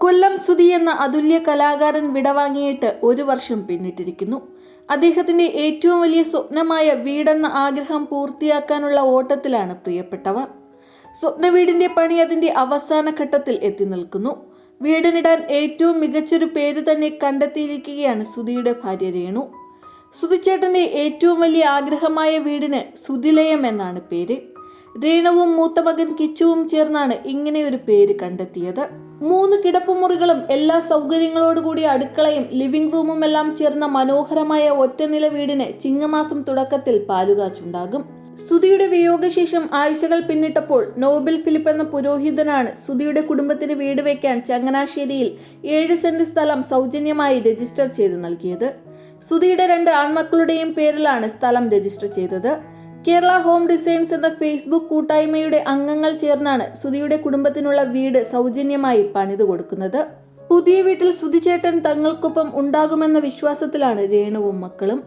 കൊല്ലം സുധി എന്ന അതുല്യ കലാകാരൻ വിടവാങ്ങിയിട്ട് ഒരു വർഷം പിന്നിട്ടിരിക്കുന്നു. അദ്ദേഹത്തിന്റെ ഏറ്റവും വലിയ സ്വപ്നമായ വീടെന്ന ആഗ്രഹം പൂർത്തിയാക്കാനുള്ള ഓട്ടത്തിലാണ് പ്രിയപ്പെട്ടവർ. സ്വപ്ന വീടിന്റെ പണി അതിന്റെ അവസാന ഘട്ടത്തിൽ എത്തി നിൽക്കുന്നു. വീടിനിടാൻ ഏറ്റവും മികച്ചൊരു പേര് തന്നെ കണ്ടെത്തിയിരിക്കുകയാണ് സുധിയുടെ ഭാര്യ രേണു. സുധിച്ചേട്ടന്റെ ഏറ്റവും വലിയ ആഗ്രഹമായ വീടിന് സുധിലയം എന്നാണ് പേര്. രേണുവും മൂത്ത മകൻ കിച്ചുവും ചേർന്നാണ് ഇങ്ങനെയൊരു പേര് കണ്ടെത്തിയത്. മൂന്ന് കിടപ്പുമുറികളും എല്ലാ സൗകര്യങ്ങളോടുകൂടിയ അടുക്കളയും ലിവിംഗ് റൂമും എല്ലാം ചേർന്ന മനോഹരമായ ഒറ്റനില വീടിന് ചിങ്ങമാസം തുടക്കത്തിൽ പാലുകാച്ചുണ്ടാകും. സുധിയുടെ വിയോഗശേഷം ആഴ്ചകൾ പിന്നിട്ടപ്പോൾ നോബൽ ഫിലിപ്പ് എന്ന പുരോഹിതനാണ് സുധിയുടെ കുടുംബത്തിന് വീട് വയ്ക്കാൻ ചങ്ങനാശ്ശേരിയിൽ ഏഴ് സെന്റ് സ്ഥലം സൗജന്യമായി രജിസ്റ്റർ ചെയ്ത് നൽകിയത്. സുധിയുടെ രണ്ട് ആൺമക്കളുടെയും പേരിലാണ് സ്ഥലം രജിസ്റ്റർ ചെയ്തത്. കേരള ഹോം ഡിസൈൻസ് എന്ന ഫേസ്ബുക്ക് കൂട്ടായ്മയുടെ അംഗങ്ങൾ ചേർന്നാണ് സുധിയുടെ കുടുംബത്തിനുള്ള വീട് സൗജന്യമായി പണിതു കൊടുക്കുന്നത്. പുതിയ വീട്ടിൽ സുധിചേട്ടൻ തങ്ങൾക്കൊപ്പം ഉണ്ടാകുമെന്ന വിശ്വാസത്തിലാണ് രേണുവും മക്കളും.